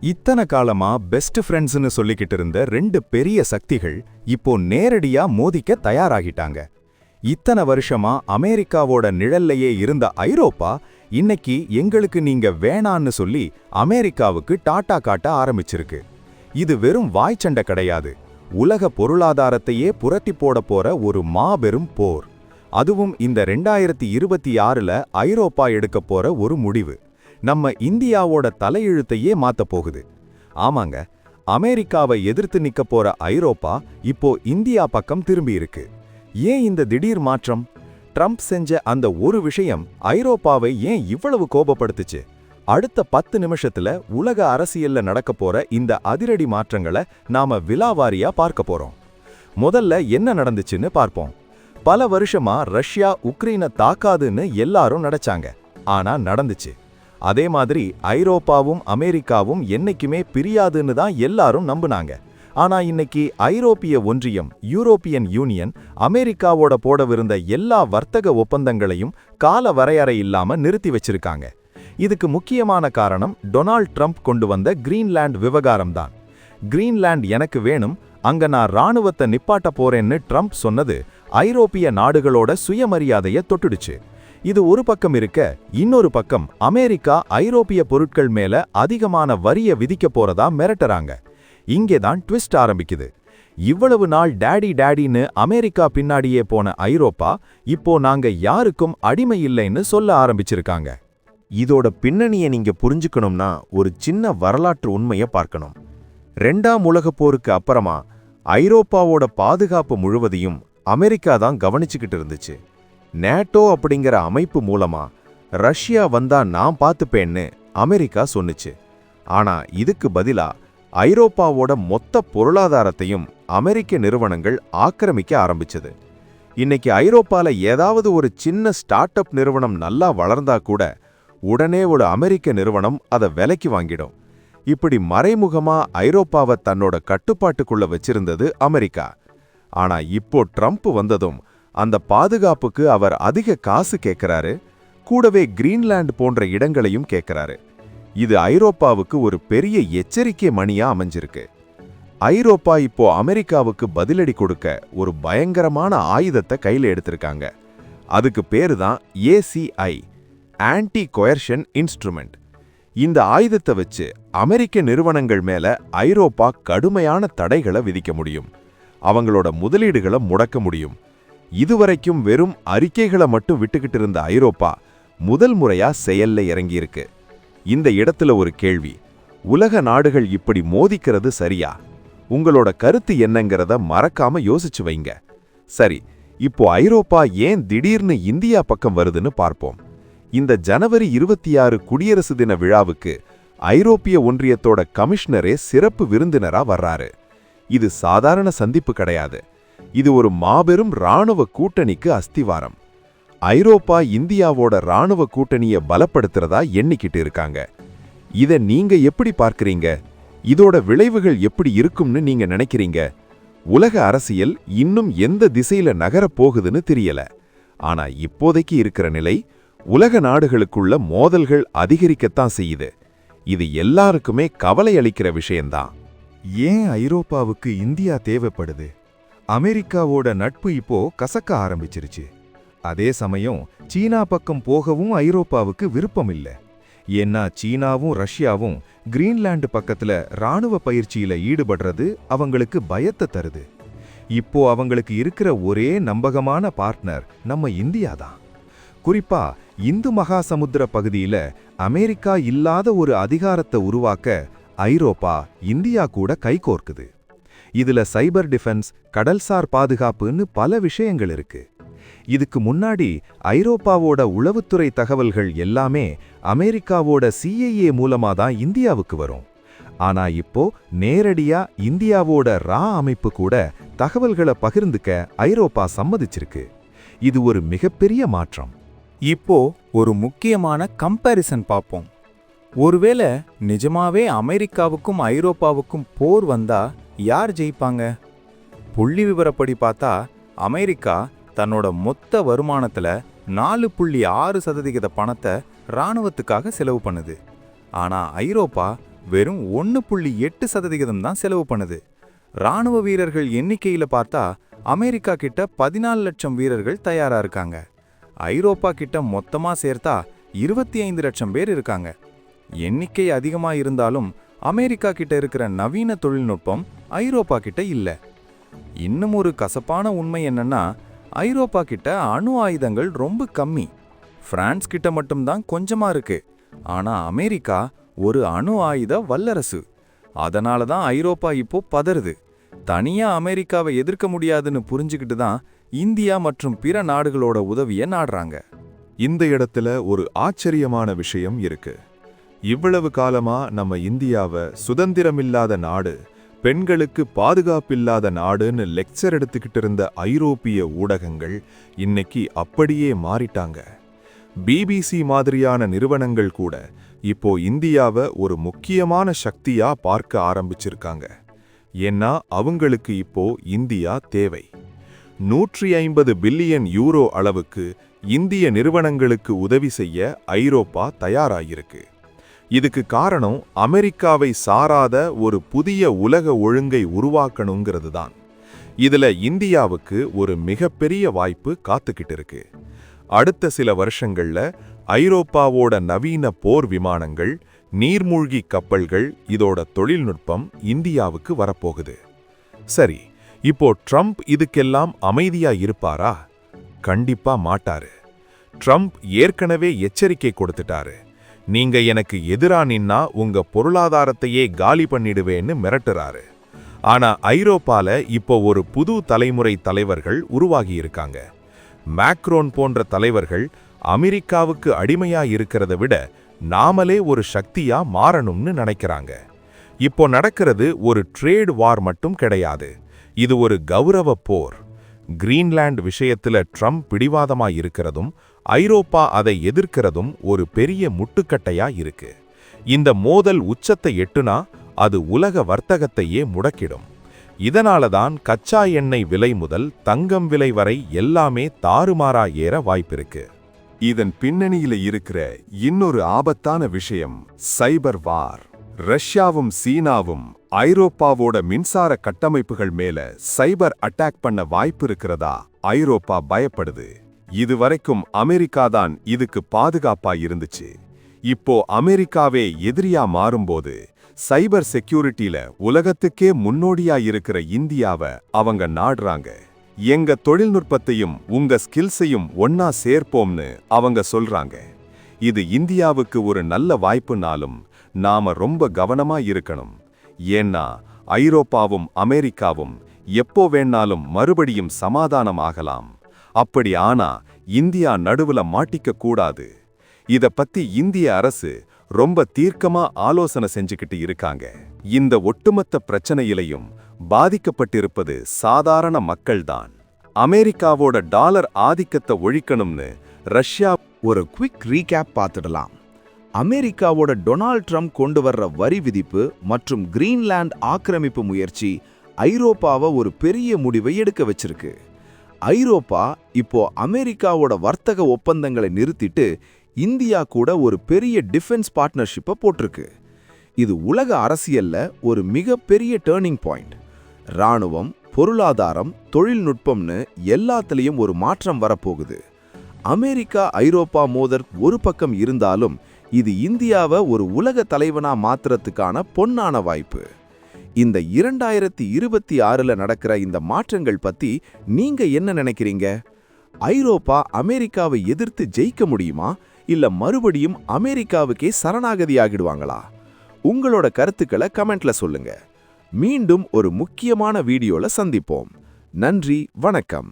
இத்தனை காலமா பெஸ்ட் ஃப்ரெண்ட்ஸ்னு சொல்லிக்கிட்டு இருந்த ரெண்டு பெரிய சக்திகள் இப்போ நேரடியா மோதிக்க தயாராகிட்டாங்க. இத்தனை வருஷமா அமெரிக்காவோட நிழல்லையே இருந்த ஐரோப்பா இன்னைக்கு எங்களுக்கு நீங்க வேணான்னு சொல்லி அமெரிக்காவுக்கு டாட்டா காட்ட ஆரம்பிச்சிருக்கு. இது வெறும் வாய்ச்சண்டை கிடையாது. உலக பொருளாதாரத்தையே புரட்டி போட போற ஒரு மாபெரும் போர். அதுவும் இந்த ரெண்டாயிரத்தி இருபத்தி ஆறுல ஐரோப்பா எடுக்க போற ஒரு முடிவு. நம்ம இந்தியாவோட தலையெழுத்தையே மாத்த போகுது. ஆமாங்க அமெரிக்காவை எதிர்த்து நிக்க போற ஐரோப்பா இப்போ இந்தியா பக்கம் திரும்பி இருக்கு. ஏன் இந்த திடீர் மாற்றம்? ட்ரம்ப் செஞ்ச அந்த ஒரு விஷயம் ஐரோப்பாவை ஏன் இவ்வளவு கோபப்படுத்துச்சு? அடுத்த பத்து நிமிஷத்துல உலக அரசியல்ல நடக்க போற இந்த அதிரடி மாற்றங்களை நாம விலாவாரியா பார்க்க போறோம். முதல்ல என்ன நடந்துச்சுன்னு பார்ப்போம். பல வருஷமா ரஷ்யா உக்ரைனை தாக்காதுன்னு எல்லாரும் நடச்சாங்க. ஆனா நடந்துச்சு. அதே மாதிரி ஐரோப்பாவும் அமெரிக்காவும் என்னைக்குமே பிரியாதுன்னு தான் எல்லாரும் நம்புனாங்க. ஆனா இன்னைக்கு ஐரோப்பிய ஒன்றியம் யூரோப்பியன் யூனியன் அமெரிக்காவோட போடவிருந்த எல்லா வர்த்தக ஒப்பந்தங்களையும் கால வரையறை இல்லாம நிறுத்தி வச்சிருக்காங்க. இதுக்கு முக்கியமான காரணம் டொனால்ட் ட்ரம்ப் கொண்டு வந்த கிரீன்லாண்ட் விவகாரம் தான். கிரீன்லாண்ட் எனக்கு வேணும் அங்க நான் ராணுவத்தை நிப்பாட்ட போறேன்னு ட்ரம்ப் சொன்னது ஐரோப்பிய நாடுகளோட சுயமரியாதையை தொட்டுடுச்சு. இது ஒரு பக்கம் இருக்க இன்னொரு பக்கம் அமெரிக்கா ஐரோப்பிய பொருட்கள் மேல அதிகமான வரிய விதிக்க போறதா மிரட்டுறாங்க. இங்கே தான் ட்விஸ்ட் ஆரம்பிக்குது. இவ்வளவு நாள் டேடி டேடின்னு அமெரிக்கா பின்னாடியே போன ஐரோப்பா இப்போ நாங்க யாருக்கும் அடிமை இல்லைன்னு சொல்ல ஆரம்பிச்சிருக்காங்க. இதோட பின்னணியை நீங்க புரிஞ்சுக்கணும்னா ஒரு சின்ன வரலாற்று உண்மையை பார்க்கணும். ரெண்டாம் உலகப் போருக்கு அப்புறமா ஐரோப்பாவோட பாதுகாப்பு முழுவதையும் அமெரிக்கா தான் கவனிச்சுக்கிட்டு இருந்துச்சு. நேட்டோ அப்படிங்கிற அமைப்பு மூலமா ரஷ்யா வந்தா நான் பார்த்துப்பேன்னு அமெரிக்கா சொன்னுச்சு. ஆனா இதுக்கு பதிலா ஐரோப்பாவோட மொத்த பொருளாதாரத்தையும் அமெரிக்க நிறுவனங்கள் ஆக்கிரமிக்க ஆரம்பிச்சது. இன்னைக்கு ஐரோப்பால ஏதாவது ஒரு சின்ன ஸ்டார்ட் அப் நிறுவனம் நல்லா வளர்ந்தா கூட உடனே ஒரு அமெரிக்க நிறுவனம் அதை விலைக்கு வாங்கிடும். இப்படி மறைமுகமா ஐரோப்பாவை தன்னோட கட்டுப்பாட்டுக்குள்ள வச்சிருந்தது அமெரிக்கா. ஆனா இப்போ ட்ரம்ப் வந்ததும் அந்த பாதுகாப்புக்கு அவர் அதிக காசு கேட்கிறாரு கூடவே கிரீன்லாந்து போன்ற இடங்களையும் கேட்கிறாரு இது ஐரோப்பாவுக்கு ஒரு பெரிய எச்சரிக்கை மணியா அமைஞ்சிருக்கு. ஐரோப்பா இப்போ அமெரிக்காவுக்கு பதிலடி கொடுக்க ஒரு பயங்கரமான ஆயுதத்தை கையில் எடுத்திருக்காங்க. அதுக்கு பேரு தான் ஏசிஐ ஆன்டி கொயர்ஷன் இன்ஸ்ட்ருமெண்ட் இந்த ஆயுதத்தை வச்சு அமெரிக்க நிறுவனங்கள் மேல ஐரோப்பா கடுமையான தடைகளை விதிக்க முடியும். அவங்களோட முதலீடுகளை முடக்க முடியும். இதுவரைக்கும் வெறும் அறிக்கைகளை மட்டும் விட்டுக்கிட்டு இருந்த ஐரோப்பா முதல் முறையா செயல்ல இறங்கியிருக்கு. இந்த இடத்துல ஒரு கேள்வி உலக நாடுகள் இப்படி மோதிக்கிறது சரியா? உங்களோட கருத்து என்னங்கிறத மறக்காம யோசிச்சு வைங்க. சரி இப்போ ஐரோப்பா ஏன் திடீர்னு இந்தியா பக்கம் வருதுன்னு பார்ப்போம். இந்த ஜனவரி இருபத்தி ஆறு குடியரசு தின விழாவுக்கு ஐரோப்பிய ஒன்றியத்தோட கமிஷனரே சிறப்பு விருந்தினரா வர்றாரு. இது சாதாரண சந்திப்பு கிடையாது. இது ஒரு மாபெரும் ராணுவ கூட்டணிக்கு அஸ்திவாரம். ஐரோப்பா இந்தியாவோட ராணுவ கூட்டணியை பலப்படுத்துறதா எண்ணிக்கிட்டு இருக்காங்க. இத நீங்க எப்படி பார்க்கறீங்க? இதோட விளைவுகள் எப்படி இருக்கும்னு நீங்க நினைக்கிறீங்க? உலக அரசியல் இன்னும் எந்த திசையில நகரப் போகுதுன்னு தெரியல. ஆனா இப்போதைக்கு இருக்கிற நிலை உலக நாடுகளுக்குள்ள மோதல்கள் அதிகரிக்கத்தான் செய்யுது. இது எல்லாருக்குமே கவலை அளிக்கிற விஷயம்தான். ஏன் ஐரோப்பாவுக்கு இந்தியா தேவைப்படுது? அமெரிக்காவோட நட்பு இப்போ கசக்க ஆரம்பிச்சிருச்சு. அதே சமயம் சீனா பக்கம் போகவும் ஐரோப்பாவுக்கு விருப்பம் இல்லை ஏன்னா சீனாவும் ரஷ்யாவும் கிரீன்லாண்டு பக்கத்துல ராணுவ பயிற்சியில ஈடுபடுறது அவங்களுக்கு பயத்தை தருது. இப்போ அவங்களுக்கு இருக்கிற ஒரே நம்பகமான பார்ட்னர் நம்ம இந்தியா தான். குறிப்பா இந்து மகாசமுத்திர பகுதியில அமெரிக்கா இல்லாத ஒரு அதிகாரத்தை உருவாக்க ஐரோப்பா இந்தியா கூட கைகோர்க்குது இதுல சைபர் டிஃபென்ஸ் கடல்சார் பாதுகாப்புன்னு பல விஷயங்கள் இருக்கு. இதுக்கு முன்னாடி ஐரோப்பாவோட உளவுத்துறை தகவல்கள் எல்லாமே அமெரிக்காவோட சிஐஏ மூலமா தான் இந்தியாவுக்கு வரும். ஆனா இப்போ நேரடியா இந்தியாவோட ரா அமைப்பு கூட தகவல்களை பகிர்ந்துக்க ஐரோப்பா சம்மதிச்சிருக்கு. இது ஒரு மிகப்பெரிய மாற்றம். இப்போ ஒரு முக்கியமான கம்பேரிசன் பார்ப்போம். ஒருவேளை நிஜமாவே அமெரிக்காவுக்கும் ஐரோப்பாவுக்கும் போர் வந்தா யார் ஜெயிப்பாங்க? புள்ளி விவரப்படி பார்த்தா அமெரிக்கா தன்னோட மொத்த வருமானத்தில் நாலு புள்ளி ஆறு சதவிகித பணத்தை இராணுவத்துக்காக செலவு பண்ணுது. ஆனால் ஐரோப்பா வெறும் ஒன்று புள்ளி எட்டு சதவிகிதம் தான் செலவு பண்ணுது. ராணுவ வீரர்கள் எண்ணிக்கையில் பார்த்தா அமெரிக்கா கிட்ட பதினாலு லட்சம் வீரர்கள் தயாராக இருக்காங்க. ஐரோப்பா கிட்ட மொத்தமாக சேர்த்தா இருபத்தி ஐந்து லட்சம் பேர் இருக்காங்க. எண்ணிக்கை அதிகமாக இருந்தாலும் அமெரிக்கா கிட்ட இருக்கிற நவீன தொழில்நுட்பம் ஐரோப்பா கிட்ட இல்ல. இன்னும் ஒரு கசப்பான உண்மை என்னன்னா ஐரோப்பா கிட்ட அணு ஆயுதங்கள் ரொம்ப கம்மி. பிரான்ஸ் கிட்ட மட்டும்தான் கொஞ்சமா இருக்கு. ஆனா அமெரிக்கா ஒரு அணு ஆயுத வல்லரசு. அதனால தான் ஐரோப்பா இப்போ பதறுது. தனியா அமெரிக்காவை எதிர்க்க முடியாதுன்னு புரிஞ்சுக்கிட்டு தான் இந்தியா மற்றும் பிற நாடுகளோட உதவியை நாடுறாங்க. இந்த இடத்துல ஒரு ஆச்சரியமான விஷயம் இருக்கு. இவ்வளவு காலமா நம்ம இந்தியாவை சுதந்திரமில்லாத நாடு பெண்களுக்கு பாதுகாப்பில்லாத நாடுன்னு லெக்சர் எடுத்துக்கிட்டு இருந்த ஐரோப்பிய ஊடகங்கள் இன்னைக்கு அப்படியே மாறிட்டாங்க. பிபிசி மாதிரியான நிறுவனங்கள் கூட இப்போ இந்தியாவை ஒரு முக்கியமான சக்தியா பார்க்க ஆரம்பிச்சிருக்காங்க. ஏன்னா அவங்களுக்கு இப்போ இந்தியா தேவை. நூற்றி ஐம்பது பில்லியன் யூரோ அளவுக்கு இந்திய நிறுவனங்களுக்கு உதவி செய்ய ஐரோப்பா தயாராகிருக்கு இதுக்கு காரணம் அமெரிக்காவை சாராத ஒரு புதிய உலக ஒழுங்கை உருவாக்கணுங்கிறது தான் இதுல இந்தியாவுக்கு ஒரு மிகப்பெரிய வாய்ப்பு காத்துக்கிட்டு இருக்கு அடுத்த சில வருஷங்கள்ல ஐரோப்பாவோட நவீன போர் விமானங்கள் நீர்மூழ்கி கப்பல்கள் இதோட தொழில்நுட்பம் இந்தியாவுக்கு வரப்போகுது. சரி இப்போ ட்ரம்ப் இதுக்கெல்லாம் அமைதியா இருப்பாரா? கண்டிப்பா மாட்டாரு. ட்ரம்ப் ஏற்கனவே எச்சரிக்கை கொடுத்துட்டாரு. நீங்க எனக்கு எதிரா நின்னா உங்க பொருளாதாரத்தையே காலி பண்ணிடுவேன்னு மிரட்டுறாரு. ஆனா ஐரோப்பால இப்போ ஒரு புது தலைமுறை தலைவர்கள் உருவாகி இருக்காங்க. மேக்ரோன் போன்ற தலைவர்கள் அமெரிக்காவுக்கு அடிமையா இருக்கிறத விட நாமளே ஒரு சக்தியா மாறணும்னு நினைக்கிறாங்க. இப்போ நடக்கிறது ஒரு ட்ரேட் வார் மட்டும் கிடையாது. இது ஒரு கௌரவ போர். கிரீன்லாண்ட் விஷயத்துல ட்ரம்ப் பிடிவாதமா இருக்கிறதும் ஐரோப்பா அதை எதிர்க்கிறதும் ஒரு பெரிய முட்டுக்கட்டையா இருக்கு. இந்த மோதல் உச்சத்தை எட்டுனா அது உலக வர்த்தகத்தையே முடக்கிடும். இதனால தான் கச்சா எண்ணெய் விலை முதல் தங்கம் விலை வரை எல்லாமே தாறுமாறா ஏற வாய்ப்பிருக்கு. இதன் பின்னணியில இருக்கிற இன்னொரு ஆபத்தான விஷயம் சைபர் வார். ரஷ்யாவும் சீனாவும் ஐரோப்பாவோட மின்சார கட்டமைப்புகள் மேல சைபர் அட்டாக் பண்ண வாய்ப்பு இருக்கிறதா ஐரோப்பா பயப்படுது. இதுவரைக்கும் அமெரிக்கா தான் இதுக்கு பாதுகாப்பா இருந்துச்சு இப்போ அமெரிக்காவே எதிரியா மாறும்போது சைபர் செக்யூரிட்டில உலகத்துக்கே முன்னோடியா இருக்கிற இந்தியாவை அவங்க நாடுறாங்க. எங்க தொழில்நுட்பத்தையும் உங்க ஸ்கில்ஸையும் ஒன்னா சேர்ப்போம்னு அவங்க சொல்றாங்க. இது இந்தியாவுக்கு ஒரு நல்ல வாய்ப்புனாலும் நாம ரொம்ப கவனமா இருக்கணும். ஏன்னா ஐரோப்பாவும் அமெரிக்காவும் எப்போ வேணாலும் மறுபடியும் சமாதானம் ஆகலாம் அப்படி ஆனா இந்தியா நடுவுல மாட்டிக்க கூடாது. இத பத்தி இந்திய அரசு ரொம்ப தீர்க்கமா ஆலோசனை செஞ்சுக்கிட்டு இருக்காங்க. இந்த ஒட்டுமொத்த பிரச்சனையிலையும் பாதிக்கப்பட்டிருப்பது சாதாரண மக்கள்தான். அமெரிக்காவோட டாலர் ஆதிக்கத்தை ஒழிக்கணும்னு ரஷ்யா ஒரு குவிக் ரீகேப் பார்த்துடலாம். அமெரிக்காவோட டொனால்ட் ட்ரம்ப் கொண்டு வர்ற வரி விதிப்பு மற்றும் கிரீன்லாண்ட் ஆக்கிரமிப்பு முயற்சி ஐரோப்பாவை ஒரு பெரிய முடிவை எடுக்க வச்சிருக்கு. ஐரோப்பா இப்போ அமெரிக்காவோட வர்த்தக ஒப்பந்தங்களை நிறுத்திட்டு இந்தியா கூட ஒரு பெரிய டிஃபென்ஸ் பார்ட்னர்ஷிப்பை போட்டிருக்கு. இது உலக அரசியல்ல ஒரு மிகப்பெரிய டேர்னிங் பாயிண்ட். ராணுவம் பொருளாதாரம் தொழில்நுட்பம்னு எல்லாத்துலேயும் ஒரு மாற்றம் வரப்போகுது. அமெரிக்கா ஐரோப்பா மோதல் ஒரு பக்கம் இருந்தாலும் இது இந்தியாவை ஒரு உலக தலைவனா மாத்துறதுக்கான பொன்னான வாய்ப்பு. இந்த இரண்டாயிரத்தி இருபத்தி ஆறுல நடக்கிற இந்த மாற்றங்கள் பத்தி நீங்க என்ன நினைக்கிறீங்க? ஐரோப்பா அமெரிக்காவை எதிர்த்து ஜெயிக்க முடியுமா? இல்ல மறுபடியும் அமெரிக்காவுக்கே சரணாகதி ஆகிடுவாங்களா உங்களோட கருத்துக்களை கமெண்ட்ல சொல்லுங்க. மீண்டும் ஒரு முக்கியமான வீடியோல சந்திப்போம். நன்றி வணக்கம்.